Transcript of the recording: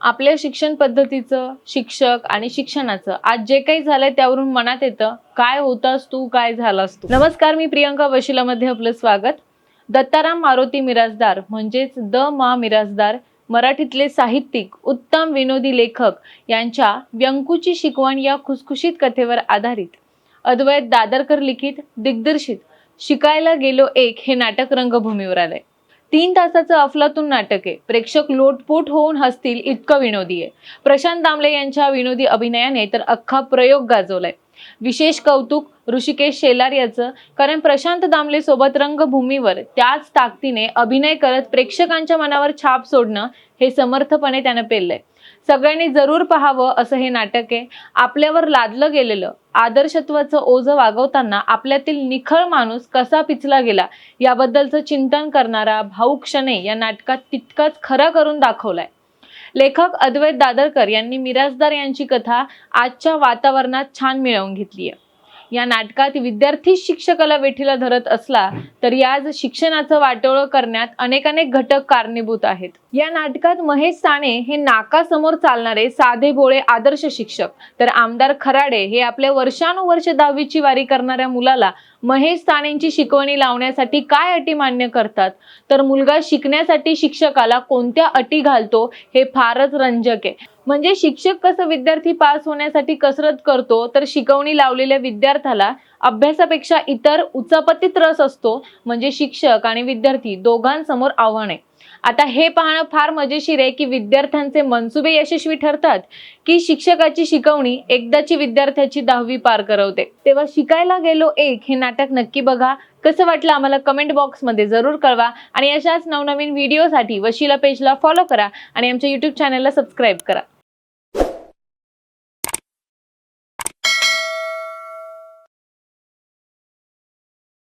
आपल्या शिक्षण पद्धतीचं शिक्षक आणि शिक्षणाचं आज जे काही झालंय त्यावरून मनात येतं काय होतास तू काय झालास तू? नमस्कार मी प्रियंका वशिलामध्ये आपलं स्वागत. दत्ताराम मारुती मिराजदार म्हणजेच द मा मिराजदार मराठीतले साहित्यिक उत्तम विनोदी लेखक यांच्या व्यंकूची शिकवण या खुसखुशीत कथेवर आधारित. अद्वैत दादरकर लिखित दिग्दर्शित शिकायला गेलो एक हे नाटक रंगभूमीवर आलंय. तीन तासाचं अफलातून नाटक आहे. प्रेक्षक लोटपोट होऊन हसतील इतकं विनोदी आहे. प्रशांत दामले यांच्या विनोदी अभिनयाने तर अख्खा प्रयोग गाजवलाय. विशेष कौतुक ऋषिकेश शेलार याचं. कारण प्रशांत दामले सोबत रंगभूमीवर त्याच ताकदीने अभिनय करत प्रेक्षकांच्या मनावर छाप सोडणं हे समर्थपणे त्यानं पेललंय. सगळ्यांनी जरूर पाहावं असं हे नाटक आहे. आपल्यावर लादलं गेलेलं आदर्शत्वाचं ओझं वागवताना आपल्यातील निखळ माणूस कसा पिचला गेला याबद्दलचं चिंतन करणारा भाऊ क्षणे या नाटकात तितकाच खरा करून दाखवलाय. लेखक अद्वैत दादरकर यांनी मिराजदार यांची कथा आजच्या वातावरणात छान मिळवून घेतली आहे या नाटकात विद्यार्थी शिक्षकाला वेठीला धरत असला तरी आज शिक्षणाचं वाटोळं करण्यात अनेक अनेक घटक कारणीभूत आहेत. या नाटकात महेश साने हे नाकासमोर चालणारे साधे भोळे आदर्श शिक्षक तर आमदार खराडे हे आपल्या वर्षानुवर्ष दहावीची वारी करणाऱ्या मुलाला महेश सानेंची शिकवणी लावण्यासाठी काय अटी मान्य करतात? तर मुलगा शिकण्यासाठी शिक्षकाला कोणत्या अटी घालतो हे फारच रंजक आहे. म्हणजे शिक्षक कसं विद्यार्थी पास होण्यासाठी कसरत करतो तर शिकवणी लावलेल्या विद्यार्थ्याला अभ्यासापेक्षा इतर उचापतीत रस असतो म्हणजे शिक्षक आणि विद्यार्थी दोघांसमोर आव्हान. आहे आता हे पाहणं फार मजेशीर आहे की विद्यार्थ्यांचे मनसुबे यशस्वी ठरतात की शिक्षकाची शिकवणी एकदाची विद्यार्थ्याची दहावी पार करवते. तेव्हा शिकायला गेलो एक हे नाटक नक्की बघा. कसं वाटलं आम्हाला कमेंट बॉक्समध्ये जरूर कळवा आणि अशाच नवनवीन व्हिडिओसाठी वशिला पेजला फॉलो करा आणि आमच्या यूट्यूब चॅनलला सबस्क्राईब करा.